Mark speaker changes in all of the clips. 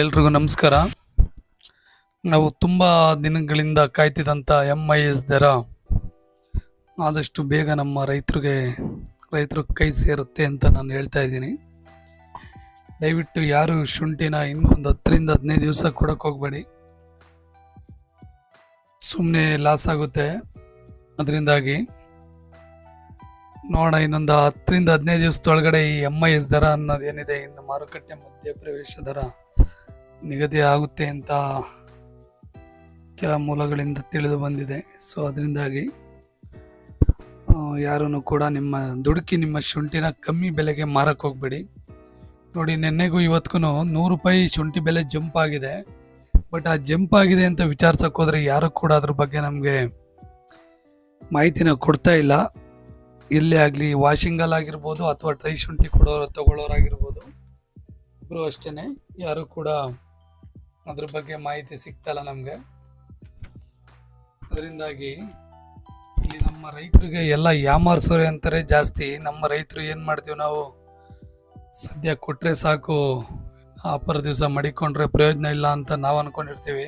Speaker 1: ಎಲ್ರಿಗೂ ನಮಸ್ಕಾರ. ನಾವು ತುಂಬ ದಿನಗಳಿಂದ ಕಾಯ್ತಿದ್ದಂಥ ಎಂ ಐ ಎಸ್ ದರ ಆದಷ್ಟು ಬೇಗ ನಮ್ಮ ರೈತರಿಗೆ, ರೈತರು ಕೈ ಸೇರುತ್ತೆ ಅಂತ ನಾನು ಹೇಳ್ತಾ ಇದ್ದೀನಿ. ದಯವಿಟ್ಟು ಯಾರು ಶುಂಠಿನ ಇನ್ನೊಂದು ಹತ್ತರಿಂದ ಹದಿನೈದು ದಿವಸ ಕೊಡೋಕೆ ಹೋಗಬೇಡಿ. ಸುಮ್ಮನೆ ಲಾಸ್ ಆಗುತ್ತೆ. ಅದರಿಂದಾಗಿ ನೋಡೋಣ ಇನ್ನೊಂದು ಹತ್ತರಿಂದ ಹದಿನೈದು ದಿವಸದೊಳಗಡೆ ಈ ಎಂ ಐ ಎಸ್ ದರ ಅನ್ನೋದೇನಿದೆ, ಇನ್ನು ಮಾರುಕಟ್ಟೆ ಮಧ್ಯ ಪ್ರವೇಶ ದರ. ನಿಗದಿ ಆಗುತ್ತೆ ಅಂತ ಕೆಲ ಮೂಲಗಳಿಂದ ತಿಳಿದು ಬಂದಿದೆ. ಸೊ ಅದರಿಂದಾಗಿ ಯಾರೂ ಕೂಡ ನಿಮ್ಮ ದುಡುಕಿ ನಿಮ್ಮ ಶುಂಠಿನ ಕಮ್ಮಿ ಬೆಲೆಗೆ ಮಾರಕ್ಕೆ ಹೋಗಬೇಡಿ. ನೋಡಿ, ನಿನ್ನೆಗೂ ಇವತ್ತಿಗೂ ನೂರು ರೂಪಾಯಿ ಶುಂಠಿ ಬೆಲೆ ಜಂಪ್ ಆಗಿದೆ. ಬಟ್ ಆ ಜಂಪ್ ಆಗಿದೆ ಅಂತ ವಿಚಾರಿಸಕ್ಕೆ ಹೋದರೆ ಯಾರು ಕೂಡ ಅದ್ರ ಬಗ್ಗೆ ನಮಗೆ ಮಾಹಿತಿನ ಕೊಡ್ತಾ ಇಲ್ಲ. ಇಲ್ಲೇ ಆಗಲಿ, ವಾಷಿಂಗಲ್ ಆಗಿರ್ಬೋದು ಅಥವಾ ಡ್ರೈ ಶುಂಠಿ ಕೊಡೋರು ತಗೊಳ್ಳೋರಾಗಿರ್ಬೋದು. ಇಬ್ಬರು ಅಷ್ಟೇ ಯಾರು ಕೂಡ ಅದ್ರ ಬಗ್ಗೆ ಮಾಹಿತಿ ಸಿಗ್ತಲ್ಲ ನಮಗೆ. ಅದರಿಂದಾಗಿ ಇಲ್ಲಿ ನಮ್ಮ ರೈತರಿಗೆ ಎಲ್ಲ ಯಾಮಾರಿಸೋರೆ ಅಂತಾರೆ ಜಾಸ್ತಿ. ನಮ್ಮ ರೈತರು ಏನು ಮಾಡ್ತೀವಿ ನಾವು? ಸದ್ಯ ಕೊಟ್ಟರೆ ಸಾಕು ಅಪರ ದಿವಸ ಮಡಿಕೊಂಡ್ರೆ ಪ್ರಯೋಜನ ಇಲ್ಲ ಅಂತ ನಾವು ಅನ್ಕೊಂಡಿರ್ತೀವಿ.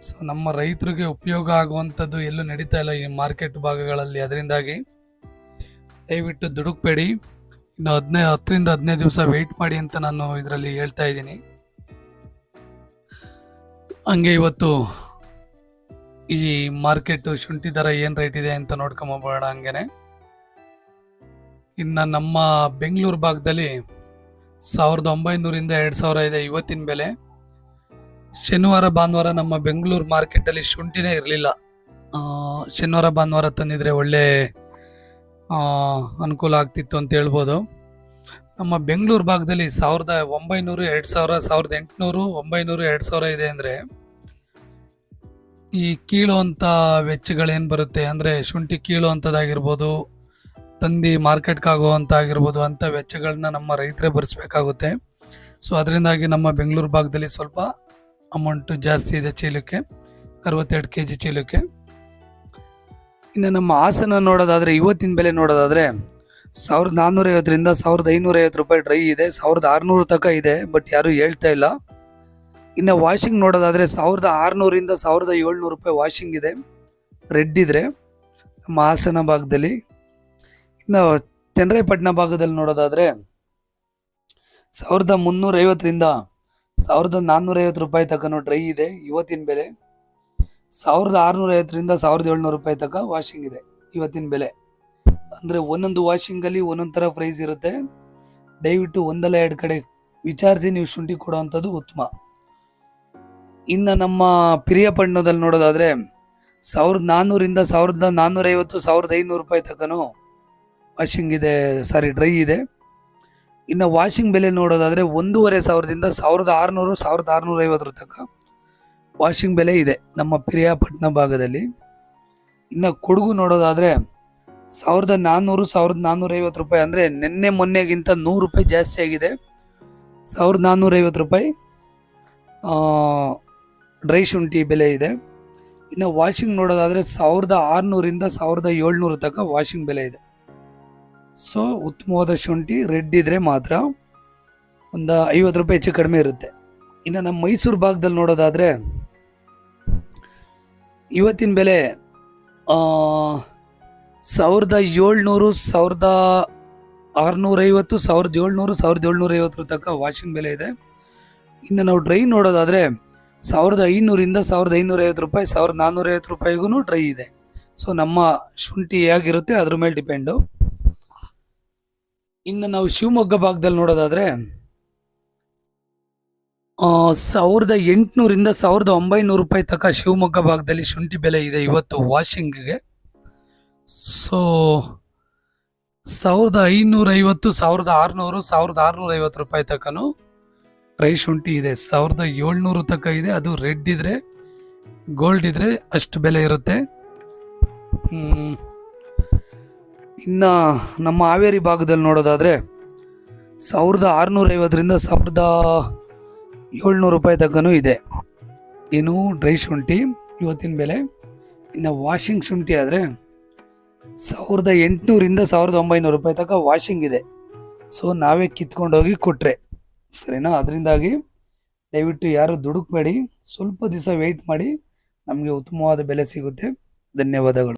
Speaker 1: ಸೊ ನಮ್ಮ ರೈತರಿಗೆ ಉಪಯೋಗ ಆಗುವಂಥದ್ದು ಎಲ್ಲೂ ನಡೀತಾ ಇಲ್ಲ ಈ ಮಾರ್ಕೆಟ್ ಭಾಗಗಳಲ್ಲಿ. ಅದರಿಂದಾಗಿ ದಯವಿಟ್ಟು ದುಡುಕ್ಬೇಡಿ. ಇನ್ನು ಹದಿನೈದು ಹತ್ತರಿಂದ ಹದಿನೈದು ದಿವಸ ವೆಯ್ಟ್ ಮಾಡಿ ಅಂತ ನಾನು ಇದರಲ್ಲಿ ಹೇಳ್ತಾ ಇದ್ದೀನಿ. ಹಂಗೆ ಇವತ್ತು ಈ ಮಾರ್ಕೆಟ್ ಶುಂಠಿ ದರ ಏನು ರೇಟ್ ಇದೆ ಅಂತ ನೋಡ್ಕೊಂಬೋಣ ಹಂಗೇನೆ. ಇನ್ನು ನಮ್ಮ ಬೆಂಗಳೂರು ಭಾಗದಲ್ಲಿ ಸಾವಿರದ ಒಂಬೈನೂರಿಂದ ಎರಡು ಸಾವಿರ ಇದೆ ಇವತ್ತಿನ ಬೆಲೆ. ಶನಿವಾರ, ಭಾನುವಾರ ನಮ್ಮ ಬೆಂಗಳೂರು ಮಾರ್ಕೆಟಲ್ಲಿ ಶುಂಠಿನೇ ಇರಲಿಲ್ಲ. ಶನಿವಾರ, ಭಾನುವಾರ ತಂದಿದ್ರೆ ಒಳ್ಳೆ ಅನುಕೂಲ ಆಗ್ತಿತ್ತು ಅಂತ ಹೇಳ್ಬೋದು. ನಮ್ಮ ಬೆಂಗಳೂರು ಭಾಗದಲ್ಲಿ ಸಾವಿರದ ಒಂಬೈನೂರು ಎರಡು ಸಾವಿರ, ಸಾವಿರದ ಎಂಟುನೂರು ಒಂಬೈನೂರು ಎರಡು ಸಾವಿರ ಇದೆ ಅಂದರೆ ಈ ಕೀಳುವಂಥ ವೆಚ್ಚಗಳೇನು ಬರುತ್ತೆ ಅಂದರೆ ಶುಂಠಿ ಕೀಳುವಂಥದ್ದಾಗಿರ್ಬೋದು ತಂದು ಮಾರ್ಕೆಟ್ಗೆ ಆಗುವಂಥ ಆಗಿರ್ಬೋದು ಅಂಥ ವೆಚ್ಚಗಳನ್ನ ನಮ್ಮ ರೈತರೇ ಭರಿಸ್ಬೇಕಾಗುತ್ತೆ. ಸೊ ಅದರಿಂದಾಗಿ ನಮ್ಮ ಬೆಂಗಳೂರು ಭಾಗದಲ್ಲಿ ಸ್ವಲ್ಪ ಅಮೌಂಟು ಜಾಸ್ತಿ ಇದೆ ಚೀಲಕ್ಕೆ, ಅರವತ್ತೆರಡು ಕೆ ಜಿ ಚೀಲಕ್ಕೆ. ಇನ್ನು ನಮ್ಮ ಹಾಸನ ನೋಡೋದಾದರೆ, ಇವತ್ತಿನ ಬೆಲೆ ನೋಡೋದಾದರೆ ಸಾವಿರದ ನಾನ್ನೂರ ಐವತ್ತರಿಂದ ಸಾವಿರದ ಐನೂರ ಐವತ್ತು ರೂಪಾಯಿ ಡ್ರೈ ಇದೆ, ಸಾವಿರದ ಆರುನೂರು ತನಕ ಇದೆ, ಬಟ್ ಯಾರೂ ಹೇಳ್ತಾ ಇಲ್ಲ. ಇನ್ನು ವಾಷಿಂಗ್ ನೋಡೋದಾದರೆ ಸಾವಿರದ ಆರುನೂರಿಂದ ಸಾವಿರದ ಏಳ್ನೂರು ರೂಪಾಯಿ ವಾಷಿಂಗ್ ಇದೆ. ರೆಡ್ ಇದ್ರೆ ನಮ್ಮ ಹಾಸನ ಭಾಗದಲ್ಲಿ. ಇನ್ನು ಚಂದ್ರಾಯಪಟ್ಟಣ ಭಾಗದಲ್ಲಿ ನೋಡೋದಾದರೆ ಸಾವಿರದ ಮುನ್ನೂರೈವತ್ತರಿಂದ ಸಾವಿರದ ನಾನ್ನೂರೈವತ್ತು ರೂಪಾಯಿ ತನಕ ಡ್ರೈ ಇದೆ, ಇವತ್ತಿನ ಬೆಲೆ. ಸಾವಿರದ ಆರುನೂರ ಐವತ್ತರಿಂದ ಸಾವಿರದ ಏಳ್ನೂರು ರೂಪಾಯಿ ತನಕ ವಾಷಿಂಗ್ ಇದೆ, ಇವತ್ತಿನ ಬೆಲೆ. ಅಂದರೆ ಒಂದೊಂದು ವಾಷಿಂಗಲ್ಲಿ ಒಂದೊಂದು ಥರ ಪ್ರೈಸ್ ಇರುತ್ತೆ. ದಯವಿಟ್ಟು ಒಂದಲ್ಲ ಎರಡು ಕಡೆ ವಿಚಾರಿಸಿ ನೀವು ಶುಂಠಿ ಕೊಡುವಂಥದ್ದು ಉತ್ತಮ. ಇನ್ನು ನಮ್ಮ ಪಿರಿಯಪಟ್ಟಣದಲ್ಲಿ ನೋಡೋದಾದರೆ ಸಾವಿರದ ನಾನ್ನೂರಿಂದ ಸಾವಿರದ ನಾನ್ನೂರೈವತ್ತು ಸಾವಿರದ ಐನೂರು ರೂಪಾಯಿ ತಕ್ಕನೂ ವಾಷಿಂಗ್ ಇದೆ ಸಾರಿ ಡ್ರೈ ಇದೆ. ಇನ್ನು ವಾಷಿಂಗ್ ಬೆಲೆ ನೋಡೋದಾದರೆ ಒಂದೂವರೆ ಸಾವಿರದಿಂದ ಸಾವಿರದ ಆರುನೂರು, ಸಾವಿರದ ಆರುನೂರ ಐವತ್ತರ ತನಕ ವಾಷಿಂಗ್ ಬೆಲೆ ಇದೆ ನಮ್ಮ ಪಿರಿಯಾಪಟ್ಟಣ ಭಾಗದಲ್ಲಿ. ಇನ್ನು ಕೊಡಗು ನೋಡೋದಾದರೆ ಸಾವಿರದ ನಾನ್ನೂರು, ಸಾವಿರದ ನಾನ್ನೂರೈವತ್ತು ರೂಪಾಯಿ ಅಂದರೆ ನಿನ್ನೆ ಮೊನ್ನೆಗಿಂತ ನೂರು ರೂಪಾಯಿ ಜಾಸ್ತಿ ಆಗಿದೆ. ಸಾವಿರದ ನಾನ್ನೂರೈವತ್ತು ರೂಪಾಯಿ ಡ್ರೈ ಶುಂಠಿ ಬೆಲೆ ಇದೆ. ಇನ್ನು ವಾಷಿಂಗ್ ನೋಡೋದಾದರೆ ಸಾವಿರದ ಆರುನೂರಿಂದ ಸಾವಿರದ ಏಳ್ನೂರು ತನಕ ವಾಷಿಂಗ್ ಬೆಲೆ ಇದೆ. ಸೊ, ಉತ್ತಮವಾದ ಶುಂಠಿ, ರೆಡ್ ಇದ್ದರೆ ಮಾತ್ರ ಒಂದು ಐವತ್ತು ರೂಪಾಯಿ ಹೆಚ್ಚು ಕಡಿಮೆ ಇರುತ್ತೆ. ಇನ್ನು ನಮ್ಮ ಮೈಸೂರು ಭಾಗದಲ್ಲಿ ನೋಡೋದಾದರೆ ಇವತ್ತಿನ ಬೆಲೆ ಸಾವಿರದ ಏಳ್ನೂರು, ಸಾವಿರದ ಆರುನೂರೈವತ್ತು, ಸಾವಿರದ ಏಳ್ನೂರು, ಸಾವಿರದ ಏಳ್ನೂರೈವತ್ತರ ತನಕ ವಾಷಿಂಗ್ ಬೆಲೆ ಇದೆ. ಇನ್ನು ನಾವು ಡ್ರೈ ನೋಡೋದಾದರೆ ಸಾವಿರದ ಐನೂರಿಂದ ಸಾವಿರದ ಐನೂರೈವತ್ತು ರೂಪಾಯಿ, ಸಾವಿರದ ನಾನ್ನೂರೈವತ್ತು ರೂಪಾಯಿಗೂ ಡ್ರೈ ಇದೆ. ಸೊ ನಮ್ಮ ಶುಂಠಿ ಹೇಗಿರುತ್ತೆ ಅದ್ರ ಮೇಲೆ ಡಿಪೆಂಡು. ಇನ್ನು ನಾವು ಶಿವಮೊಗ್ಗ ಭಾಗದಲ್ಲಿ ನೋಡೋದಾದರೆ ಸಾವಿರದ ಎಂಟುನೂರಿಂದ ಸಾವಿರದ ಒಂಬೈನೂರು ರೂಪಾಯಿ ತನಕ ಶಿವಮೊಗ್ಗ ಭಾಗದಲ್ಲಿ ಶುಂಠಿ ಬೆಲೆ ಇದೆ ಇವತ್ತು ವಾಷಿಂಗ್ಗೆ. ಸೊ, ಸಾವಿರದ ಐನೂರ ಐವತ್ತು ಸಾವಿರದ ಆರುನೂರು, ಸಾವಿರದ ಆರುನೂರ ಐವತ್ತು ರೂಪಾಯಿ ತಕ್ಕನೂ ಡ್ರೈ ಶುಂಠಿ ಇದೆ. ಸಾವಿರದ ಏಳ್ನೂರು ತಕ್ಕ ಇದೆ. ಅದು ರೆಡ್ ಇದ್ರೆ, ಗೋಲ್ಡ್ ಇದ್ರೆ ಅಷ್ಟು ಬೆಲೆ ಇರುತ್ತೆ. ಇನ್ನು ನಮ್ಮ ಹಾವೇರಿ ಭಾಗದಲ್ಲಿ ನೋಡೋದಾದರೆ ಸಾವಿರದ ಆರುನೂರ ಐವತ್ತರಿಂದ ಸಾವಿರದ ಏಳ್ನೂರು ರೂಪಾಯಿ ತಕ್ಕನೂ ಇದೆ. ಏನು ಡ್ರೈ ಶುಂಠಿ, ಇವತ್ತಿನ ಬೆಲೆ. ಇನ್ನು ವಾಷಿಂಗ್ ಶುಂಠಿ ಆದರೆ ಸಾವಿರದ ಎಂಟುನೂರಿಂದ ಸಾವಿರದ ಒಂಬೈನೂರು ರೂಪಾಯಿ ತನಕ ವಾಷಿಂಗ್ ಇದೆ. ಸೊ ನಾವೇ ಕಿತ್ಕೊಂಡೋಗಿ ಕೊಟ್ಟರೆ ಸರಿನಾ? ಅದರಿಂದಾಗಿ ದಯವಿಟ್ಟು ಯಾರು ದುಡುಕ್ಬೇಡಿ ಸ್ವಲ್ಪ ದಿವಸ ವೆಯ್ಟ್ ಮಾಡಿ, ನಮಗೆ ಉತ್ತಮವಾದ ಬೆಲೆ ಸಿಗುತ್ತೆ. ಧನ್ಯವಾದಗಳು.